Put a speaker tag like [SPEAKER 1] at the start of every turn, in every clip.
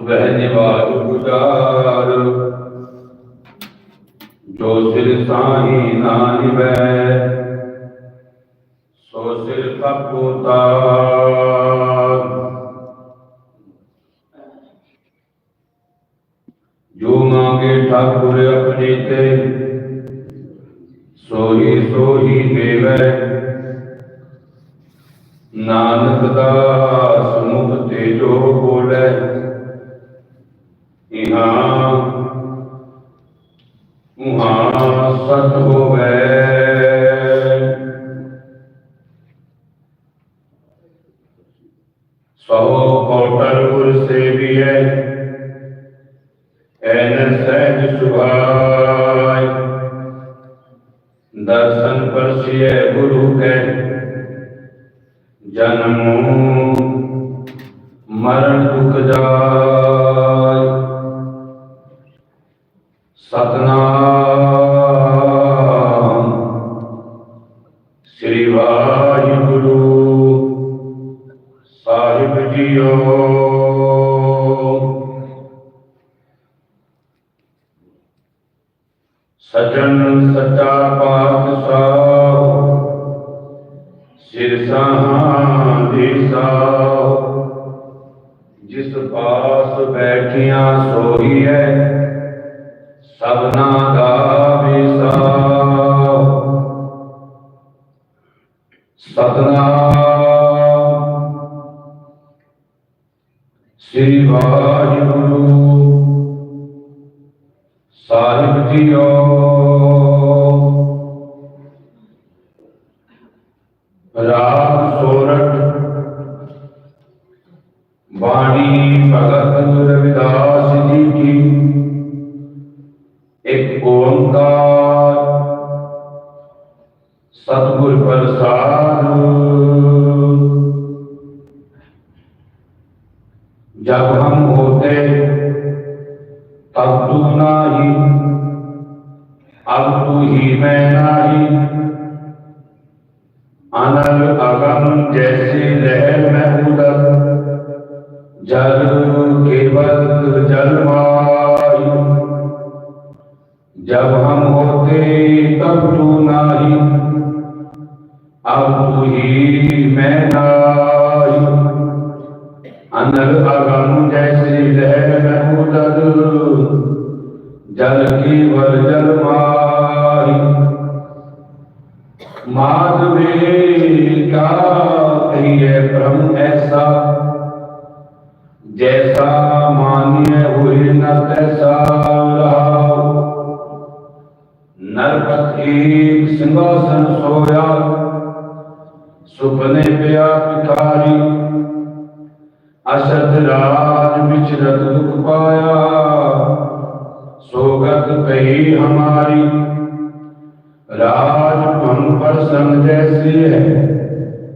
[SPEAKER 1] ਸਵਹਿ ਗੁਜਾਰ। ਜੋ ਸਿਰ ਸਾਹੀ ਨਾ ਸੋ ਸਿਰ ਕਪੂਤਾਰ ਜੋ ਮੰਗੇ ਠਾਕੁਰ ਆਪਣੇ ਤੇ, ਸੋਹੀ ਸੋਹੀ ਦੇਵੈ। ਨਾਨਕ ਦਾ ਮੁਖ ਤੇ ਜੋ ਬੋਲੇ ਇਹਾਂ ਉਹਾਂ ਸਤ ਹੋਵੇ। ਸੋ ਕੋਟਲ ਗੁਰ ਸੇਵੀਐ, ਐਨ ਸਹਿਜ ਸੁਭਾਈ ਦਰਸ਼ਨ ਪਰਸਿਐ ਗੁਰੂ ਕੈ, ਜਨਮ ਮਰਨ ਦੁਖ ਜਾ ਸੋਈ ਹੈ। ਸਭਨਾ مادوے کا کہیے برہم ایسا جیسا مانیے ہوئے نہ تیسا رہا نرپت ایک سنگاسن سویا سپنے پیا پتاری اشد راج بچرت دکھ پایا، سوگت پہی ہماری راج ان پر سنگ جیسی ہے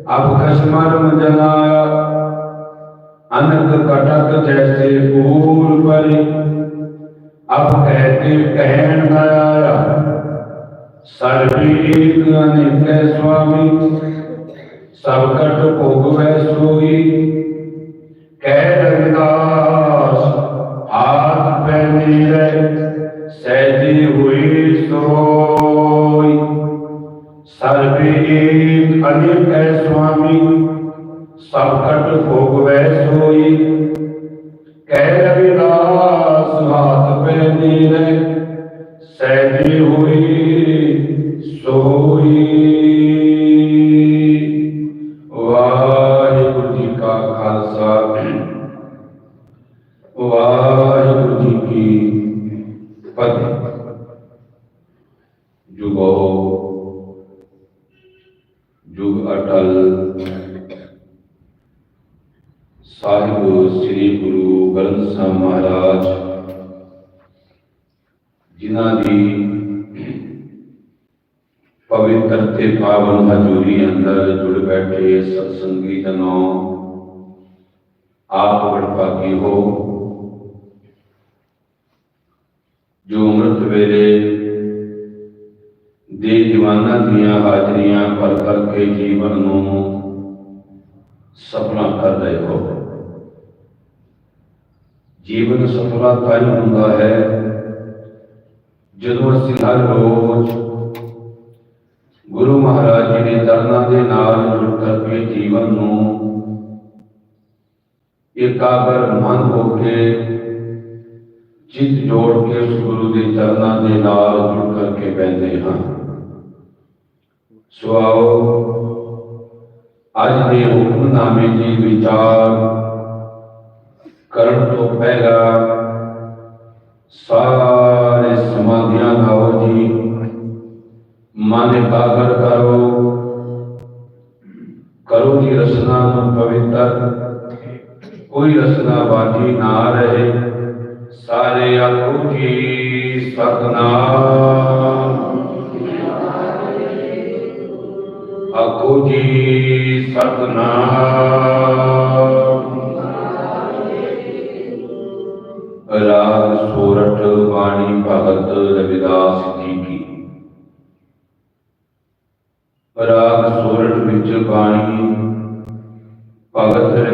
[SPEAKER 1] اب کشمر جنا انت کٹک جیسے پھول پری اب کہتے کہن گیا سربیک انت سوامی سبکٹ پوگوے سوئی کہہ رہی داس ہاتھ پہنی رہے ایک انیت ہے سوامی سب کٹ بھوگ ویس ہوئی کہہ روی راس ہاتھ پہ نیرے سہجی ہوئی سوئی واحر جی کا خالصہ واحر جی کی پتہ ਅੰਦਰ ਜੁੜ ਬੈਠੇ ਸਤਸੰਗੀ ਜਨੋ ਆਪ ਵਡਭਾਗੀ ਹੋ। ਜੋ ਅੰਮ੍ਰਿਤ ਵੇਲੇ ਦੇ ਦੀਵਾਨਾਂ ਦੀਆਂ ਹਾਜ਼ਰੀਆਂ ਭਰ ਭਰ ਕੇ ਜੀਵਨ ਨੂੰ ਸਫਲਾ ਕਰ ਰਹੇ ਹੋ। ਜੀਵਨ ਸਫਲਾ ਤਾਂ ਹੁੰਦਾ ਹੈ। ਜਦੋਂ ਅਸੀਂ ਹਰ ਰੋਜ਼ ਗੁਰੂ ਮਹਾਰਾਜ ਜੀ ਦੇ ਚਰਨਾਂ ਦੇ ਨਾਲ ਜੁੜ ਕਰਕੇ ਜੀਵਨ ਨੂੰ ਇਕਾਗਰ ਮਨ ਹੋ ਕੇ ਚਿੱਤ ਜੋੜ ਕੇ ਉਸ ਗੁਰੂ ਦੇ ਚਰਨਾਂ ਦੇ ਨਾਲ ਜੁੜ ਕਰਕੇ ਬੈਠਦੇ ਹਾਂ ਸੋ ਆਓ, ਅੱਜ ਦੇ ਹੁਕਮਨਾਮੇ ਦੀ ਵਿਚਾਰ ਕਰਨ ਤੋਂ ਪਹਿਲਾਂ ਸਾਰੇ ਸਮਾਧੀਆਂ ਲਾਓ ਜੀ। ਮਨ ਇਕਾਗਰ ਕਰੋ। ਕਰੋ ਜੀ ਰਸਨਾ ਨੂੰ ਪਵਿੱਤਰ। ਕੋਈ ਰਸਨਾ ਬਾਜੀ ਨਾ ਰਹੇ। ਸਾਰੇ ਆਖੋ ਜੀ ਸਤਨਾਮ। ਆਖੋ ਜੀ ਸਤਨਾਮ। ਰਾਗ ਸੋਰਠ ਬਾਣੀ ਭਗਤ ਰਵਿਦਾਸ ਭਗਤ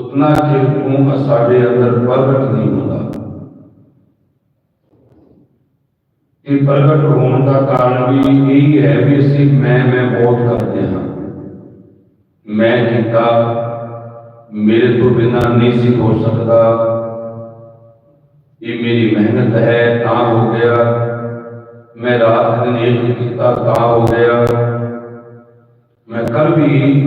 [SPEAKER 1] اتنا کہ کا ساڑھے اندر پرگٹ نہیں ہوتا یہ پرگٹ ہونے کا کارن بھی یہی ہے بھی اسی میں میں بہت کرتے ہیں۔ میں کیتا میرے تو بنا نہیں سی ہو سکتا۔ یہ میری محنت ہے، تا ہو گیا۔ میں رات دن ایک کیتا تا ہو گیا۔ میں کل بھی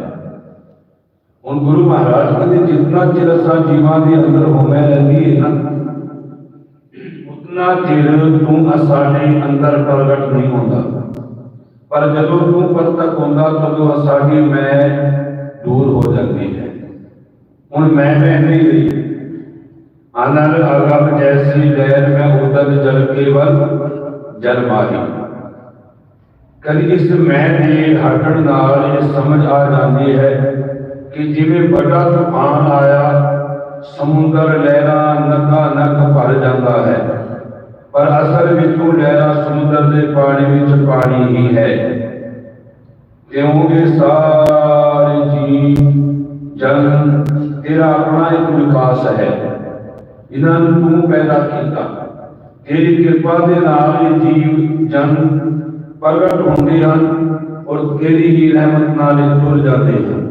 [SPEAKER 1] اور گرو مہاراج نے جتنا چر سا جیوا دے اندر ہو میں لگی ہے نا اتنا چر تو اساڑے اندر پرگٹ نہیں ہوتا پر جدو تو پر تک ہوتا تو جو اساڑی میں دور ہو جاتی ہے ہوں میں میں نہیں رہی آنر اگب جیسی لہر میں ادھر جل کے ور جل ماری کل اس میں نے ہٹن نال یہ سمجھ آ جاتی ہے ਕਿ ਜਿਵੇਂ ਵੱਡਾ ਤੂਫਾਨ ਆਇਆ, ਸਮੁੰਦਰ ਲਹਿਰਾਂ ਨਕਾ ਨਕ ਭਰ ਜਾਂਦਾ ਹੈ। ਪਰ ਅਸਲ ਵਿੱਚੋਂ ਲਹਿਰਾਂ ਸਮੁੰਦਰ ਦੇ ਪਾਣੀ ਵਿੱਚ ਪਾਣੀ ਹੀ ਹੈ। ਕਿਉਂਕਿ ਸਾਰੇ ਜੀ ਜਨ, ਤੇਰਾ ਆਪਣਾ ਇੱਕ ਵਿਕਾਸ ਹੈ। ਇਹਨਾਂ ਨੂੰ ਤੂੰ ਪੈਦਾ ਕੀਤਾ। ਤੇਰੀ ਕਿਰਪਾ ਦੇ ਨਾਲ ਇਹ ਜੀਵ, ਜਨ ਪ੍ਰਗਟ ਹੁੰਦੇ ਹਨ ਔਰ ਤੇਰੀ ਹੀ ਰਹਿਮਤ ਨਾਲ ਇਹ ਤੁਰ ਜਾਂਦੇ ਹਨ।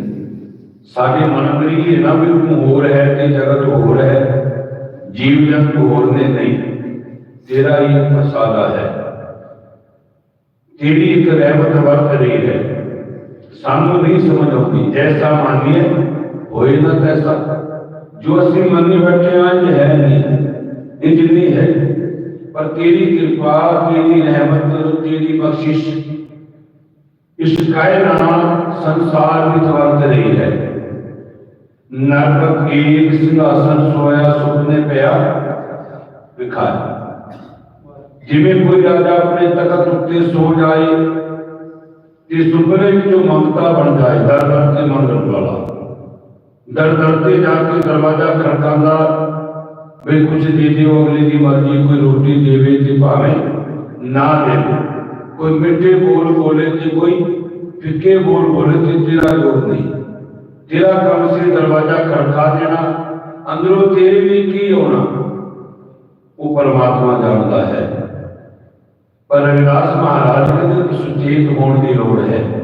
[SPEAKER 1] ਸਾਡੇ ਮਨ ਅੰਦਰ ਇਹ ਨਾ ਵੀ ਤੂੰ ਹੋਰ ਹੈ ਤੇ ਜਗਤ ਹੋਰ ਹੈ, ਜੀਵ ਜੰਤੂ ਹੋਰ ਨੇ ਨਹੀਂ, ਤੇਰਾ ਹੀ ਮਸਾਲਾ ਹੈ। ਤੇਰੀ ਇੱਕ ਰਹਿਮਤ ਵਰਤ ਰਹੀ ਹੈ। ਸਾਨੂੰ ਨਹੀਂ ਸਮਝ ਆਉਂਦੀ, ਜੈਸਾ ਮਾਨੀਏ, ਹੋਏ ਨਾ ਤੈਸਾ। ਜੋ ਅਸੀਂ ਮੰਨੀ ਬੈਠੇ ਹਾਂ ਇਹ ਹੈ ਨਹੀਂ ਇਹ ਜਿੰਨੀ ਹੈ। ਪਰ ਤੇਰੀ ਕਿਰਪਾ, ਤੇਰੀ ਰਹਿਮਤ, ਤੇਰੀ ਬਖਸ਼ਿਸ਼, ਇਸ ਕਾਇਨਾਤ ਸੰਸਾਰ ਵਿੱਚ ਵਰਤ ਰਹੀ ਹੈ। ਨਰਕ ਏਕ ਸਿੰਘਾਸਨ ਸੋਇਆ ਸੁਪਨੇ ਪਿਆ ਵਿਖਾਇਆ ਜਿਵੇਂ ਕੋਈ ਰਾਜਾ ਆਪਣੇ ਤਖਤ ਉੱਤੇ ਸੋ ਜਾਏ ਤੇ ਸੁਪਨੇ ਵਿੱਚੋਂ ਮਮਤਾ ਬਣ ਜਾਏ ਦਰ ਦਰ ਤੇ ਮੰਗਣ ਵਾਲਾ ਦਰ ਦਰ ਤੇ ਜਾ ਕੇ ਦਰਵਾਜ਼ਾ ਖੜਕਾਉਂਦਾ ਵੀ ਕੁਝ ਦੇ ਦਿਓ ਅਗਲੇ ਦੀ ਮਰਜ਼ੀ ਕੋਈ ਰੋਟੀ ਦੇਵੇ ਤੇ ਭਾਵੇਂ ਨਾ ਦੇਵੇ ਕੋਈ ਮਿੱਠੇ ਬੋਲ ਬੋਲੇ ਤੇ ਕੋਈ ਫਿੱਕੇ ਬੋਲ ਬੋਲੇ ਤੇ ਤੇਰਾ ਜੋਰ ਨਹੀਂ تیرا کام سے دروازہ کھڑکا دینا، اندروں تیرے بھی کی ہونا؟ وہ پرماتما جانتا ہے۔ پر رویداس مہاراج نے جب سچیت ہونے کی لوڑ ہے۔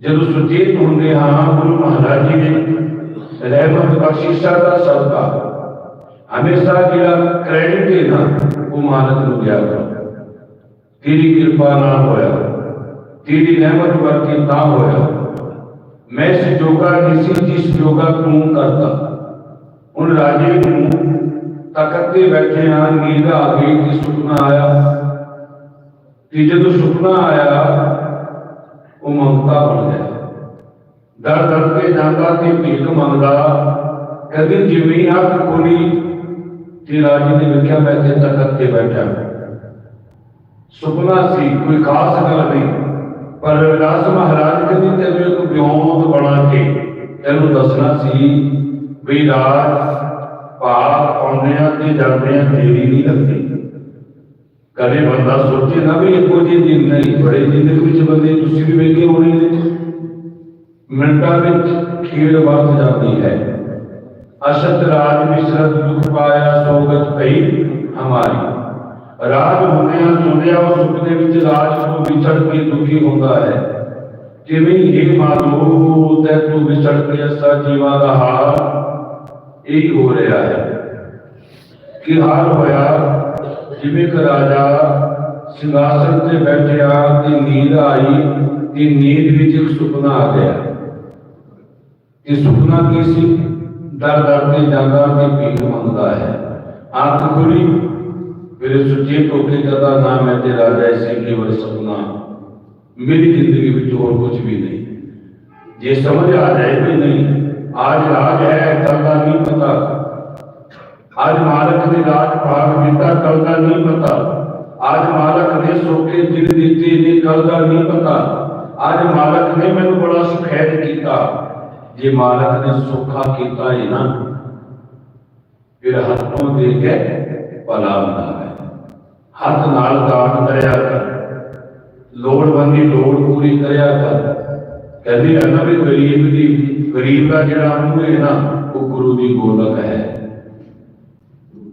[SPEAKER 1] جب سچیت ہونے ہاں گرو مہاراج جی نے رحمت بخشیشہ کا صدقہ، ہمیشہ کیا کریڈٹ دینا، وہ مہارت نو دیا کر تیری کرپا نہ ہویا، تیری رحمت ورتی نہ ہویا۔ ਮੈਂ ਸਹਿਯੋਗਾ ਜੋਗਾ ਨਹੀਂ ਸੀ ਤੂੰ ਕਰਦਾ ਹੁਣ ਰਾਜੇ ਨੂੰ ਤਖਤ ਬੈਠੇ ਹਾਂ, ਨੀਂਦ ਆ ਗਈ ਕਿ ਸੁਪਨਾ ਆਇਆ। ਕਿ ਜਦੋਂ ਸੁਪਨਾ ਆਇਆ, ਉਹ ਮਮਤਾ ਬਣ ਗਿਆ। ਦਰ ਦਰ ਤੇ ਜਾਂਦਾ ਤੇ ਭੀਖ ਮੰਗਦਾ। ਕਦੇ ਜਿਵੇਂ ਹੱਥ ਖੋਲੀ, ਤੇ ਰਾਜੇ ਨੇ ਵੇਖਿਆ ਮੈਂ ਤੇ ਤਖਤ ਤੇ ਬੈਠਾ। ਸੁਪਨਾ ਸੀ, ਕੋਈ ਖਾਸ ਗੱਲ ਨਹੀਂ। ਪਰ ਰਵਿਦਾਸ ਮਹਾਰਾਜ ਕਹਿੰਦੇ ਤੈਨੂੰ ਇੱਕ ਵਿਉਂਤ ਬਣਾ ਕੇ ਤੈਨੂੰ ਦੱਸਣਾ ਸੀ ਵੀ ਰਾਜ ਪਾਪ ਆਉਂਦਿਆਂ ਤੇ ਜਾਂਦਿਆਂ ਤੇਰੀ ਨਹੀਂ ਲੱਗਦੀ ਕਦੇ ਬੰਦਾ ਸੋਚੇ ਨਾ ਵੀ ਇੱਕੋ ਜਿਹੀ ਦਿਨ ਨਹੀਂ ਬੜੇ ਜ਼ਿੰਦਗੀ ਵਿੱਚ ਬੰਦੇ ਤੁਸੀਂ ਵੀ ਵੇਖੇ ਹੋਣੇ ਨੇ ਮਿੰਟਾਂ ਵਿੱਚ ਖੇਡ ਵੱਧ ਜਾਂਦੀ ਹੈ ਅਸ਼ਤ ਰਾਜ ਮਿਸ਼ਰਤ ਦੁਖ ਪਾਇਆ ਸੋਗਤ ਪਈ ਹਮਾਰੀ ਰਾਜ ਹੁੰਦਿਆਂ ਸੁਣਿਆ ਉਹ ਸੁਖ ਦੇ ਵਿੱਚ ਰਾਜ ਤੋਂ ਵਿਛੜ ਕੇ ਦੁਖੀ ਹੁੰਦਾ ਹੈ। ਜਿਵੇਂ ਹੀ ਮਾਲੋ ਤੇ ਤੂੰ ਵਿਛੜ ਕੇ ਅਸਾ ਜੀਵਾਂ ਦਾ ਹਾਲ? ਇਹ ਹੋ ਰਿਹਾ ਹੈ ਕੀ ਹਾਲ ਹੋਇਆ, ਜਿਵੇਂ ਕਿ ਰਾਜਾ ਸਿੰਘਾਸਨ ਤੇ ਬੈਠਿਆ ਤੇ ਨੀਂਦ ਆਈ ਤੇ ਨੀਂਦ ਵਿੱਚ ਇੱਕ ਸੁਪਨਾ ਆ ਗਿਆ। ਇਹ ਸੁਪਨਾ ਕੀ ਸੀ? ਦਰ ਦਰ ਤੇ ਜਾਂਦਾ ਤੇ ਭੀਖ ਮੰਗਦਾ ਹੈ। ਅੱਖ ਖੁੱਲੀ میرے سچی ٹوکری کتا نہ میں تیرا جیسے کہ وہ سکنا میری زندگی میں اور کچھ بھی نہیں۔ یہ سمجھ آ جائے بھی نہیں؟ آج آج ہے، کل کا نہیں پتا۔ آج مالک نے راج پاک دیتا کل کا نہیں پتا۔ آج مالک نے سوکے دل دیتی نہیں کل کا نہیں پتا۔ آج مالک نے میں بڑا سفید کیتا۔ یہ مالک نے سوکھا کیتا ہے نا پھر ہاتھوں دے گئے ਭਲਾ ਹੁੰਦਾ ਹੈ ਹੱਥ ਨਾਲ ਦਾਨ ਕਰਿਆ ਕਰ। ਲੋੜਵੰਦੀ ਲੋੜ ਪੂਰੀ ਕਰਿਆ ਕਰ। ਕਹਿੰਦੇ ਆ ਵੀ ਗਰੀਬ ਦੀ, ਗਰੀਬ ਦਾ ਜਿਹੜਾ ਮੂੰਹ ਹੈ ਨਾ, ਉਹ ਗੁਰੂ ਦੀ ਗੋਲਕ ਹੈ।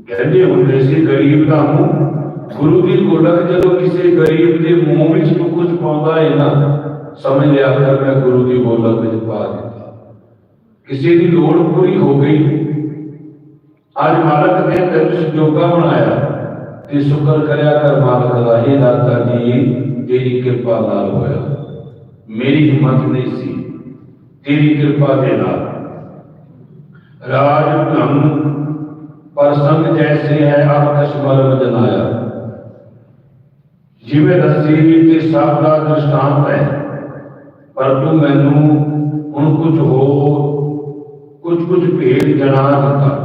[SPEAKER 1] ਕਹਿੰਦੇ ਹੁੰਦੇ ਸੀ ਗਰੀਬ ਦਾ ਮੂੰਹ, ਗੁਰੂ ਦੀ ਗੋਲਕ ਜਦੋਂ ਕਿਸੇ ਗਰੀਬ ਦੇ ਮੂੰਹ ਵਿੱਚ ਕੁਝ ਪਾਉਂਦਾ ਹੈ ਨਾ, ਸਮਝ ਲਿਆ ਕਰ ਮੈਂ ਗੁਰੂ ਦੀ ਗੋਲਕ ਵਿੱਚ ਪਾ ਦਿੱਤਾ। ਕਿਸੇ ਦੀ ਲੋੜ ਪੂਰੀ ਹੋ ਗਈ ਅੱਜ ਮਾਲਕ ਨੇ ਤੈਨੂੰ ਸੰਜੋਗਾ ਬਣਾਇਆ ਤੇ ਸ਼ੁਕਰ ਕਰਿਆ ਕਰ ਮਾਲਕ ਦਾ, ਇਹ ਦਾਤਾ ਜੀ ਤੇਰੀ ਕਿਰਪਾ ਨਾਲ ਹੋਇਆ। ਮੇਰੀ ਹਿੰਮਤ ਨਹੀਂ ਸੀ, ਤੇਰੀ ਕਿਰਪਾ ਦੇ ਨਾਲ। ਰਾਜ ਧਨ, ਪਰ ਜੈਸੇ ਹੈ ਆਪ ਕਸ਼ਮਲ ਵਜਨਾਇਆ ਜਿਵੇਂ ਰੱਸੀ ਤੇ ਸਭ ਦਾ ਦ੍ਰਿਸ਼ਟਾਂਤ ਹੈ, ਪਰ ਤੂੰ ਮੈਨੂੰ ਹੁਣ ਕੁਝ ਹੋਰ, ਕੁਝ ਕੁਝ ਭੇਦ ਜਣਾ ਦਿੱਤਾ।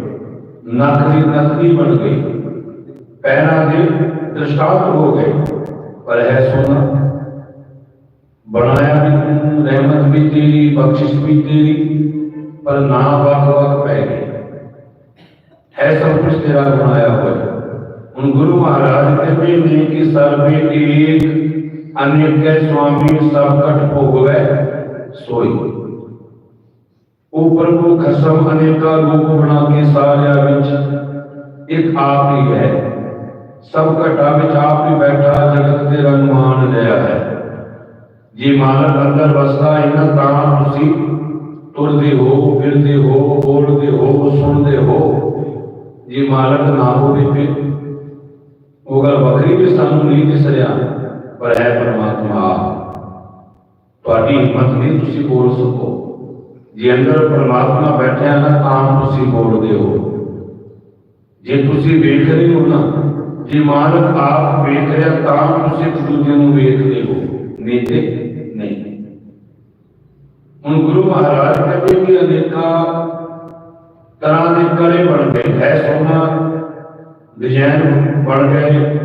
[SPEAKER 1] نقلی نقلی بن گئی۔ پہنا دل دشاپ ہو گئے پر ہے سونا۔ بنایا بھی تم رحمت بھی تیری، بخشش بھی تیری، پر نا واق واق پہ گئی ہے سب کچھ تیرا بنایا ہوا۔ ان گرو مہاراج کے بھی کی سر بھی ایک، انیک کے سوامی سب کٹ ہو گئے، سوئی۔ ہوئی ਉਹ ਪ੍ਰਭੂ ਖਸਮ ਅਨੇਕਾ ਰੂਪ ਬਣਾ ਕੇ ਸਾਰਿਆਂ ਵਿੱਚ ਇੱਕ ਆਪ ਹੀ ਹੈ। ਸਭ ਘਟਾ ਵਿੱਚ ਆਪ ਹੀ ਬੈਠਾ ਜਗਤ ਦੇ ਰੰਗ ਮਾਨ ਲਿਆ ਹੈ। ਜੇ ਮਾਲਕ ਅੰਦਰ ਵਸਦਾ, ਇਹਨਾਂ ਤਾਂ ਤੁਸੀਂ ਤੁਰਦੇ ਹੋ, ਫਿਰਦੇ ਹੋ, ਬੋਲਦੇ ਹੋ, ਸੁਣਦੇ ਹੋ। ਜੇ ਮਾਲਕ ਨਾ ਹੋਵੇ ਫਿਰ ਉਹ ਗੱਲ ਵੱਖਰੀ ਵੀ ਸਾਨੂੰ ਨਹੀਂ ਦਿਸ ਰਿਹਾ, ਪਰ ਹੈ ਪਰਮਾਤਮਾ। ਆਪ। ਤੁਹਾਡੀ ਹਿੰਮਤ ਨਹੀਂ ਤੁਸੀਂ ਬੋਲ ਸਕੋ। ਜੇ ਅੰਦਰ ਪਰਮਾਤਮਾ ਬੈਠਿਆ ਨਾ ਤਾਂ ਤੁਸੀਂ ਬੋਲਦੇ ਹੋ ਜੇ ਤੁਸੀਂ ਵੇਖ ਰਹੇ ਹੋ ਨਾ, ਜੇ ਮਾਲਕ ਆਪ ਵੇਖ ਰਿਹਾ ਤਾਂ ਤੁਸੀਂ ਇੱਕ ਦੂਜੇ ਨੂੰ ਵੇਖਦੇ ਹੋ। ਨਹੀਂ ਨਹੀਂ। ਹੁਣ ਗੁਰੂ ਮਹਾਰਾਜ ਕਹਿੰਦੇ ਕਿ ਅਨੇਕਾਂ ਤਰ੍ਹਾਂ ਦੇ ਕਲੇ ਬਣ ਗਏ। ਹੈ ਸੋਨਾ, ਡਿਜ਼ਾਈਨ ਬਣ ਗਏ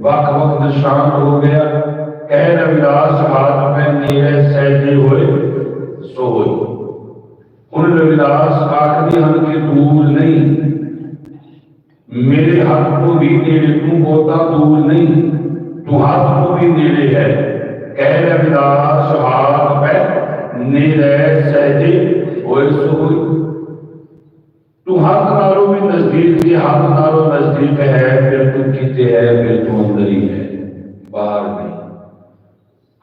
[SPEAKER 1] ਵੱਖ ਵੱਖ ਨਿਸ਼ਾਨ ਹੋ ਗਿਆ। ਕਹਿ ਰਵਿਦਾਸ ਹਾਥ ਮੈਂ ਨੀਰੇ ਸਹਿਜੇ ਹੋਏ, ਸੋ ਹੋਏ। ان کے دور نہیں۔ میرے ہاتھ کو بھی ہوتا دور نہیں؟ تو کو بھی نیڑے ہے۔ ہاتھ پہ، نیڑے سہجے۔ ہوئے سوئی تو نارو بھی نزدیک نارو نزدیک ہے، پھر تو کیتے ہے، پھر تو اندر ہی ہے۔ باہر نہیں۔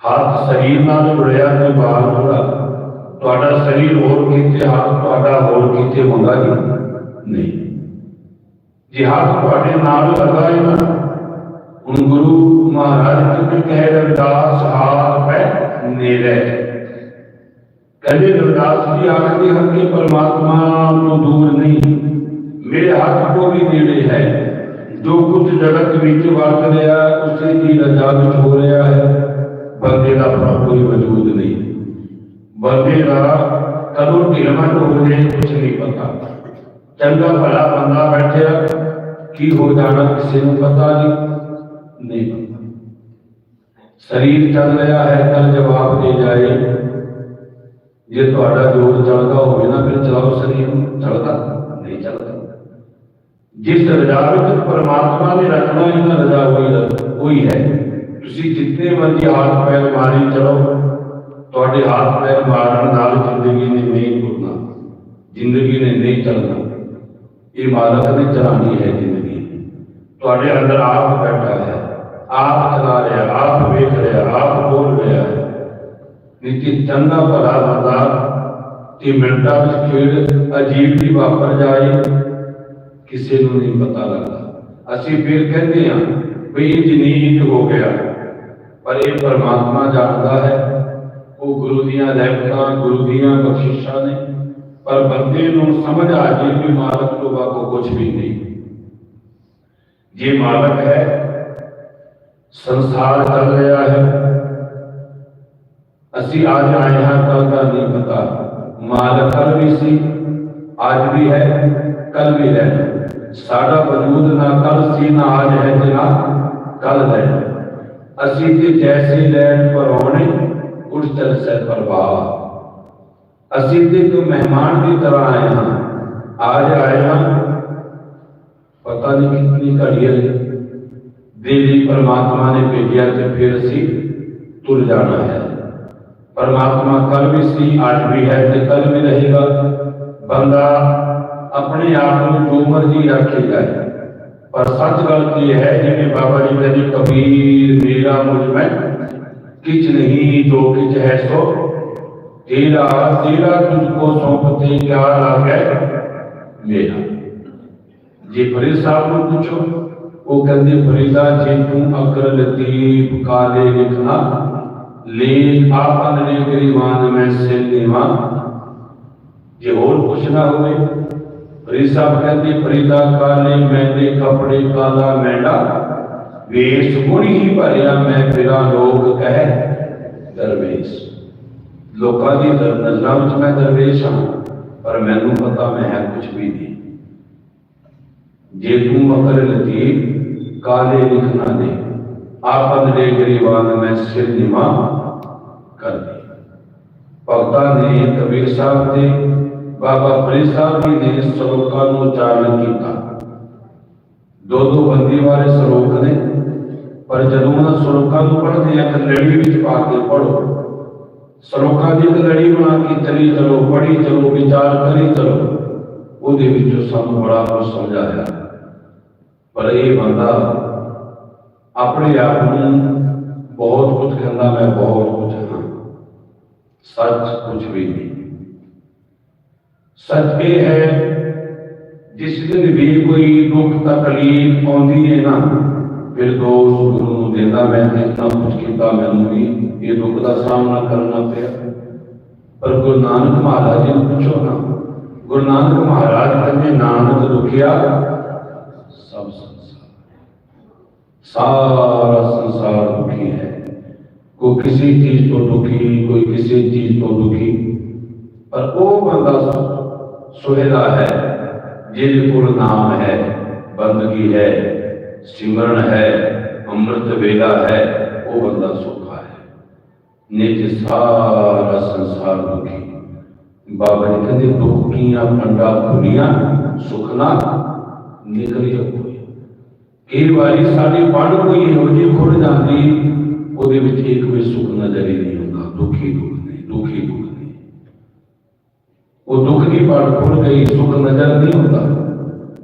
[SPEAKER 1] ہاتھ نہ جڑیا تو باہر جڑا۔ ਤੁਹਾਡਾ ਸਰੀਰ ਹੋਰ ਕਿਤੇ ਹੱਥ ਤੁਹਾਡਾ ਹੋਰ ਕਿਤੇ ਹੁੰਦਾ ਨਹੀਂ। ਜੇ ਹੱਥ ਤੁਹਾਡੇ ਨਾਲ ਲੱਗਾ ਨਾ, ਹੁਣ ਗੁਰੂ ਮਹਾਰਾਜ ਜੀ ਕਹਿ, ਰਵਿਦਾਸ ਹਾਥ ਪੈ ਨੇੜੇ। ਕਹਿੰਦੇ, ਰਵਿਦਾਸ ਜੀ ਆਖਦੇ ਹਨ ਕਿ ਪਰਮਾਤਮਾ ਤੋਂ ਦੂਰ ਨਹੀਂ। ਮੇਰੇ ਹੱਥ ਤੋਂ ਵੀ ਨੇੜੇ ਹੈ। ਜੋ ਕੁਝ ਜਗਤ ਵਿੱਚ ਵਰਤ ਰਿਹਾ, ਉਸੇ ਦੀ ਰਜਾ ਵਿੱਚ ਹੋ ਰਿਹਾ ਹੈ। ਬੰਦੇ ਦਾ ਕੋਈ ਵਜੂਦ ਨਹੀਂ। بندے قبر کی رمن کو مجھے کچھ نہیں پتا۔ چنگا بھلا بندہ بیٹھے کی ہو جانا کسی نے پتا نہیں۔ نہیں پتا۔ شریر چل گیا ہے، کل جب آپ جائے۔ یہ تھوڑا جوڑ چڑھتا ہوگی نا، پھر چلاؤ شریر۔ چڑھتا نہیں چلتا۔ جس رضا پرماتما نے رکھنا ہے نا ہوئی ہوئی ہے۔ تھی جتنے مرضی ہاتھ پیر ماری چلو۔ ਤੁਹਾਡੇ ਹੱਥ ਪੈਰ ਮਾਰਨ ਨਾਲ ਜ਼ਿੰਦਗੀ ਨੇ ਨਹੀਂ ਤੁਰਨਾ, ਜ਼ਿੰਦਗੀ ਨੇ ਨਹੀਂ ਚੱਲਣਾ। ਇਹ ਮਾਲਕ ਨੇ ਚਲਾਣੀ ਹੈ ਜ਼ਿੰਦਗੀ। ਤੁਹਾਡੇ ਅੰਦਰ ਆਪ ਬੈਠਾ ਹੈ, ਆਪ ਚਲਾ ਰਿਹਾ, ਆਪ ਵੇਖ ਰਿਹਾ, ਆਪ ਬੋਲ ਰਿਹਾ ਹੈ। ਨਿੱਕੀ ਚੰਗਾ ਭਲਾ ਬੰਦਾ ਤੇ ਮਿੰਟਾਂ ਵਿੱਚ ਖੇਡ ਅਜੀਬ ਦੀ ਵਾਪਰ ਜਾਏ, ਕਿਸੇ ਨੂੰ ਨਹੀਂ ਪਤਾ ਲੱਗਦਾ। ਅਸੀਂ ਫਿਰ ਕਹਿੰਦੇ ਹਾਂ, ਵੀ ਇਹ ਜਨੀਤ ਹੋ ਗਿਆ, ਪਰ ਇਹ ਪਰਮਾਤਮਾ ਜਾਣਦਾ ਹੈ ਉਹ ਗੁਰੂ ਦੀਆਂ ਰਹਿਮਤਾਂ, ਗੁਰੂ ਦੀਆਂ ਬਖਸ਼ਿਸ਼ਾਂ ਨੇ। ਪਰ ਬੰਦੇ ਨੂੰ ਸਮਝ ਆ ਜੇ ਕਿ ਮਾਲਕ ਤੋਂ ਬਾਅਦ ਕੁਝ ਵੀ ਨਹੀਂ। ਜੇ ਮਾਲਕ ਹੈ, ਸੰਸਾਰ ਚੱਲ ਰਿਹਾ ਹੈ। ਅਸੀਂ ਅੱਜ ਆਏ ਹਾਂ ਕੱਲ ਦਾ ਨਹੀਂ ਪਤਾ। ਮਾਲਕ ਕੱਲ ਵੀ ਸੀ, ਅੱਜ ਵੀ ਹੈ ਕੱਲ ਵੀ ਰਹਿਣਾ ਸਾਡਾ ਵਜੂਦ ਨਾ ਕੱਲ ਸੀ, ਨਾ ਅੱਜ ਹੈ ਤੇ ਨਾ ਕੱਲ ਹੈ ਅਸੀਂ ਤੇ ਜੈਸੇ ਲੈਣ ਪਰੋਣੇ اجتر سے پروا اسیدے تو مہمان کی طرح آئے ہیں۔ آج آئے ہیں۔ پتہ نہیں کتنی کڑیل دیلی پرماتما نے بھیجیا کہ پھر اسی تر جانا ہے۔ پرماتما کل بھی سی آج بھی ہے کہ کل بھی رہے گا۔ بندہ اپنے آپ میں جو مرضی رکھے جائے پر سچ گل یہ ہے جنہیں بابا جی کبھی میرا مجھ میں ਮੇਰਾ ਮੁਝ ਮੈਂ ਕਿਛ ਨਹੀਂ ਜੋ ਕਿਛ ਹੈ ਸੋ। ਤੇਰਾ ਤੇਰਾ ਤੁਝ ਕੋ ਸੌਂਪਤੇ ਜੇ ਫਰੀਦ ਸਾਹਿਬ ਨੂੰ ਪੁੱਛੋ, ਉਹ ਕਹਿੰਦੇ ਫਰੀਦਾ ਜੇ ਤੂੰ ਅਕਰ ਲਤੀਫ ਕਾਲੇ ਲਿਖਣਾ ਲੇਖ ਆਪਨ ਨੇ ਗਰੀਬਾਨ ਮੈਂ ਸਿਰ ਦੇਵਾ। ਜੇ ਹੋਰ ਕੁਛ ਹੋਵੇ ਫਰੀਦ ਸਾਹਿਬ ਕਹਿੰਦੇ ਫਰੀਦਾ ਕਾਲੇ ਮੈਨੇ ਕਪੜੇ ਕਾਲਾ ਮੈਂਡਾ بے سکون ہی بھریا میں پیرا لوگ کہے درویس لوکاں دی نظراں وچ میں درویس ہوں پر میں نو پتا میں ہے کچھ بھی نہیں جے تو مکر لطیف کالے لکھنا دے آپ اندرے گریبان میں سر نما کر دی پگتا نے کبیر صاحب دے بابا فری صاحب نے سبقاں نو چارن کی کیتا ਦੋ ਦੋ ਬੰਦੀ ਵਾਲੇ ਸ਼ਲੋਕ ਨੇ ਪਰ ਜਦੋਂ ਉਹਨਾਂ ਸ਼ਲੋਕਾਂ ਨੂੰ ਪੜ੍ਹਦੇ ਆ ਤਾਂ ਲੜੀ ਵਿੱਚ ਪਾ ਕੇ ਪੜੋ ਸ਼ਲੋਕਾਂ ਦੀ ਇੱਕ ਲੜੀ ਬਣਾ ਕੇ ਚਲੀ ਚਲੋ ਪੜ੍ਹੀ ਚਲੋ ਵਿਚਾਰ ਕਰੀ ਚਲੋ ਉਹਦੇ ਵਿੱਚੋਂ ਸਾਨੂੰ ਬੜਾ ਕੁਝ ਸਮਝ ਆਇਆ ਪਰ ਇਹ ਬੰਦਾ ਆਪਣੇ ਆਪ ਨੂੰ ਬਹੁਤ ਕੁਝ ਕਹਿੰਦਾ ਮੈਂ ਬਹੁਤ ਕੁਝ ਹਾਂ ਸੱਚ ਕੁਝ ਵੀ ਨਹੀਂ ਸੱਚ ਇਹ ਹੈ ਜਿਸ ਦਿਨ ਵੀ ਕੋਈ ਦੁੱਖ ਤਕਲੀਫ ਆਉਂਦੀ ਹੈ ਨਾ, ਫਿਰ ਦੋਸ਼ ਗੁਰੂ ਨੂੰ ਦਿੰਦਾ ਮੈਂ ਇਤਨਾ ਕੁਝ ਕੀਤਾ ਮੈਨੂੰ ਵੀ, ਇਹ ਦੁੱਖ ਦਾ ਸਾਹਮਣਾ ਕਰਨਾ ਪਿਆ। ਪਰ ਗੁਰੂ ਨਾਨਕ ਮਹਾਰਾਜ ਜੀ ਨੂੰ ਪੁੱਛੋ ਨਾ, ਗੁਰੂ ਨਾਨਕ ਮਹਾਰਾਜ ਕਹਿੰਦੇ ਨਾਨਕ ਦੁਖਿਆ? ਸਭ ਸੰਸਾਰ। ਸਾਰਾ ਸੰਸਾਰ ਦੁਖੀ ਹੈ। ਕੋਈ ਕਿਸੇ ਚੀਜ਼ ਤੋਂ ਦੁਖੀ, ਕੋਈ ਕਿਸੇ ਚੀਜ਼ ਤੋਂ ਦੁਖੀ। ਪਰ ਉਹ ਬੰਦਾ ਸੁਹੇਲਾ ਹੈ। ਜਿਹਦੇ ਕੋਲ ਨਾਮ ਹੈ, ਬੰਦਗੀ ਹੈ, ਸਿਮਰਨ ਹੈ, ਅੰਮ੍ਰਿਤ ਵੇਲਾ ਹੈ, ਉਹ ਬੰਦਾ ਸੁਖਾ ਹੈ। ਨਿਜ ਸਾਰਾ ਸੰਸਾਰ ਦੁਖੀ। ਬਾਬਾ ਜੀ ਕਹਿੰਦੇ ਦੁੱਖ ਕੀਆਂ ਪੰਡਾ ਖੁਲੀਆਂ ਸੁਖ ਨਾ ਨਿਕਲਿਆ ਕੋਈ ਕਈ ਵਾਰੀ ਸਾਡੇ ਪੜ ਕੋਈ ਇਹੋ ਜਿਹੀ ਖੁੱਲ ਜਾਂਦੀ, ਉਹਦੇ ਵਿੱਚ ਇੱਕ ਵੀ ਸੁਖ ਨਜ਼ਰ ਹੀ ਨਹੀਂ ਆਉਂਦਾ। ਦੁਖੀ ਦੁੱਖ ਨੇ ਦੁਖੀ। ਉਹ ਦੁੱਖ ਦੀ ਪੜ ਖੁੱਲ ਗਈ, ਸੁਖ ਨਜ਼ਰ ਨਹੀਂ ਆਉਂਦਾ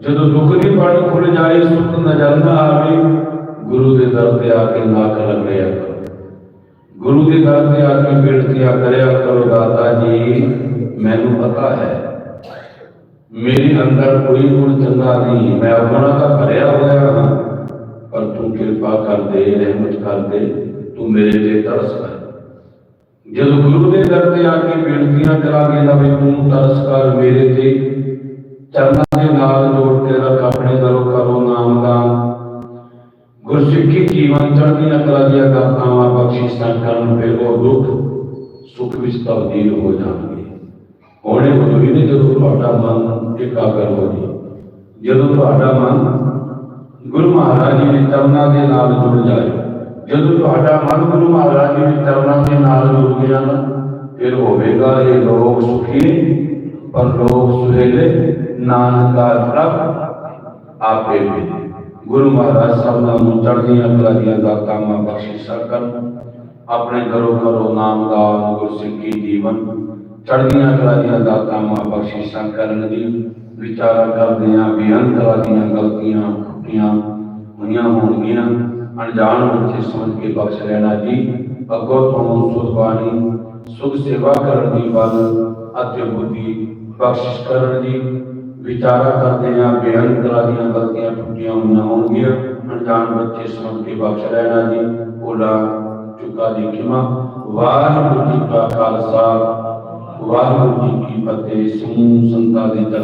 [SPEAKER 1] ਜਦੋਂ ਦੁੱਖ ਦੀ ਪੜ ਖੁੱਲ ਜਾਏ, ਸੁਖ ਨਜ਼ਰ ਨਾ ਆਵੇ, ਗੁਰੂ ਦੇ ਦਰ ਤੇ ਆ ਕੇ ਨਾਕ ਲੱਗਿਆ ਗੁਰੂ ਦੇ ਦਰ ਤੇ ਆ ਕੇ ਬੇਨਤੀਆਂ ਕਰਿਆ ਕਰੋ, ਦਾਤਾ ਜੀ, ਮੈਨੂੰ ਪਤਾ ਹੈ, ਮੇਰੇ ਅੰਦਰ ਕੋਈ ਗੁਣ ਚੰਗਾ ਨਹੀਂ, ਮੈਂ ਉਹਨਾਂ ਦਾ ਭਰਿਆ ਹੋਇਆ ਹਾਂ, ਪਰ ਤੂੰ ਕਿਰਪਾ ਕਰ ਦੇ ਰਹਿਮਤ ਕਰ ਦੇ ਤੂੰ ਮੇਰੇ ਤੇ ਤਰਸ ਕਰ جس گرو نے در تے آ کے بیٹھیاں کرا کے نہ مینوں ترس کر میرے تے، چرنا دے نال جوڑ کے رکھ اپنے درو کرو نام دا۔ گرسکھی جیون چڑھنی اکلا دیا گاپتاواں بخششاں کرن پہ وہ دکھ، سکھ وچ تبدیل ہو جان گے۔ ہونے ضروری نے جدوں تہاڈا من اکاگر ہو جائے۔ جدو تہاڈا من گرو مہاراج جی نے چرنا دے نال جڑ جائے۔ ਜਦੋਂ ਤੁਹਾਡਾ ਮਨ ਗੁਰੂ ਮਹਾਰਾਜ ਦੇ ਚਰਨਾਂ ਦੇ ਨਾਲ ਜੁੜ ਗਿਆ ਨਾ, ਫਿਰ ਹੋਵੇਗਾ ਇਹ ਲੋਕ ਸੁਖੀ, ਪਰ ਲੋਕ ਸੁਹੇਲੇ, ਨਾਨਕ ਪ੍ਰਭ ਆਪੇ ਵੀ। ਗੁਰੂ ਮਹਾਰਾਜ ਸਭਨਾਂ ਨੂੰ ਚੜ੍ਹਦੀਆਂ ਕਲਾ ਦੀਆਂ ਦਾਤਾਂ ਬਖਸ਼ਿਸ਼ਾਂ ਕਰਨ। ਆਪਣੇ ਘਰੋਂ ਘਰੋਂ ਨਾਮ ਦਾ ਗੁਰਸਿੱਖੀ ਜੀਵਨ। ਚੜ੍ਹਦੀਆਂ ਕਲਾ ਦੀਆਂ ਦਾਤਾਂ ਬਖਸ਼ਿਸ਼ਾਂ ਕਰਨ ਦੀ। ਵਿਚਾਰਾ ਕਰਦੇ ਆਂ ਬੇਅੰਤ ਦੀਆਂ ਗਲਤੀਆਂ ਟੁੱਟੀਆਂ ਹੋਈਆਂ ਹੋਣਗੀਆਂ। ਅਣਜਾਣ ਬੱਚੇ ਸਮਝ ਕੇ ਬਖਸ਼ ਲੈਣਾ ਜੀ। ਅੱਗੋਂ ਤੋਂ ਸੁਖਬਾਣੀ ਸੁਖ ਸੇਵਾ ਕਰਨ ਦੀ ਬਲ ਅਤੇ ਬੁੱਧੀ ਬਖਸ਼ਿਸ਼ ਕਰਨ ਦੀ। ਵਿਚਾਰਾ ਕਰਦੇ ਆਂ ਬੇਅੰਤ ਦੀਆਂ ਗਲਤੀਆਂ ਟੁੱਟੀਆਂ ਹੋਈਆਂ ਹੋਣਗੀਆਂ। ਅਣਜਾਣ ਬੱਚੇ ਸਮਝ ਕੇ ਬਖਸ਼ ਲੈਣਾ ਜੀ। ਉਹਦਾ ਚੁਕਾ ਦੀ ਖਿਮਾ। ਵਾਹਿਗੁਰੂ ਜੀ ਕਾ ਖਾਲਸਾ। ਵਾਹਿਗੁਰੂ ਜੀ ਕੀ ਫਤਿਹ। ਸਮੂਹ ਸੰਤਾਂ ਦੇ